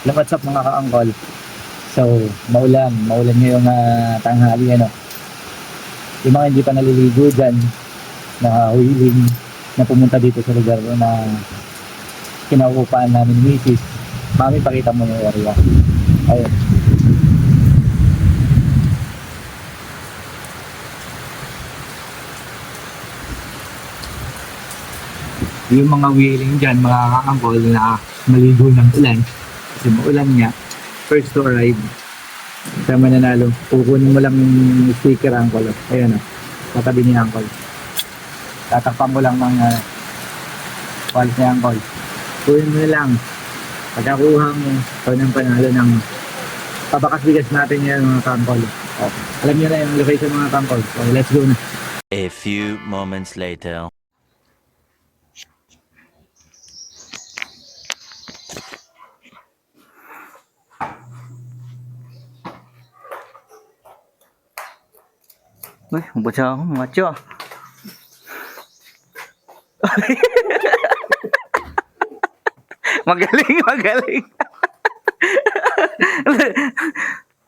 Hello, what's up mga ka-angkol? So, maulan, maulan ngayong uh, tanghali, ano. Yung mga hindi pa naliligo dyan, na huiling, na pumunta dito sa lugar na kinauupahan namin ni Mrs. Mami, pakita mo yung area. Ayun. Yung mga wheeling dyan, mga kakangkol na maligo ng ulan. Kasi maulan nga. First to arrive. Kaya mananalo. Kukunin mo lang yung sticker, angkol. Ayun o. Katabi ni angkol. Tatakpan mo lang ng uh, wallet ni angkol. Kunin mo lang. Pagkakuha mo, ikaw ng panalo ng pabakas bigas natin yan mga kangkol. Oh. Alam niyo na yung location mga kangkol. So, let's go na. A few moments later. Uy, siya ako, macho magaling, magaling.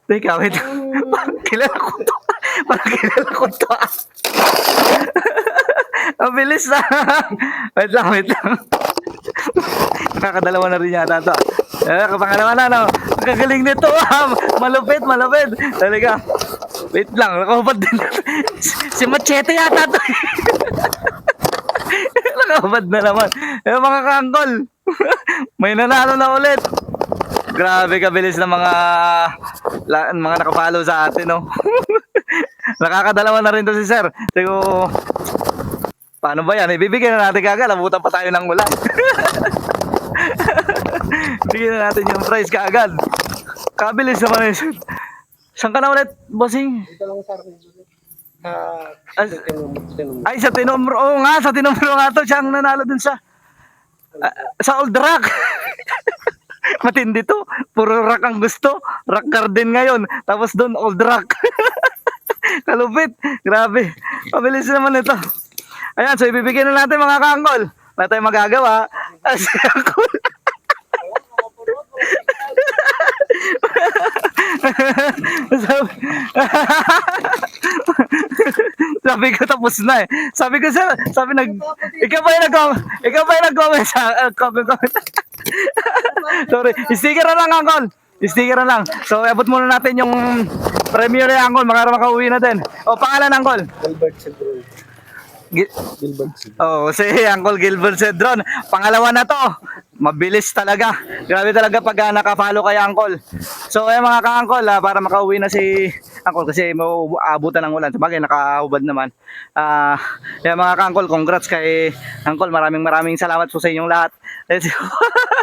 Teka, wait. Parang kilala ko to. Parang kilala ko to. Ang bilis na. wait lang, wait lang. Nakakadalawa na rin yata to. Eh, kapangalawa na, no? Ang gagaling nito, ah. Malupit, malupit. Talaga. Wait lang, nakahubad din. si Machete yata to. nakahubad na naman. Eh, mga kangkol. May nanalo na ulit. Grabe kabilis ng mga mga nakapalo sa atin, no? Nakakadalawa na rin to si Sir. Siguro, paano ba yan? Ibibigay na natin kagad. Abutan pa tayo ng ulan. Bigyan na natin yung prize kaagad. Kabilis naman yun. Saan ka na ulit, bossing? Ito lang sa akin. Ah, Ay, sa tinumbro. Oo nga, sa tinumbro nga to. Siya ang nanalo dun sa... ah, sa Old Rock. Matindi to. Puro rock ang gusto. Rock garden ngayon. Tapos doon, Old Rock. Kalupit. Grabe. Mabilis naman ito. Ayan, so ibibigay na natin mga kangkol. Wala tayong magagawa. Angkol. Sabi, sabi ko tapos na eh. Sabi ko sa sabi nag ikaw ba yung nag ikaw ba yung nag-comment sa uh, comment comment. Sorry, sticker na lang angkol. Sticker na lang. So abot muna natin yung premiere ni angkol para makauwi na din. O pangalan angkol. Gilbert Cedrol. Gi- Gilbert Cedrol. Oh, si Uncle Gilbert Cedron. Pangalawa na to. Mabilis talaga. Grabe talaga pag uh, nakapalo kay Uncle. So, ay mga ka-Uncle, ah, para makauwi na si Uncle kasi mauabutan ng ulan. Sabagay, nakahubad naman. Ah, yan mga ka-Uncle, congrats kay Uncle. Maraming maraming salamat po sa inyong lahat. Let's.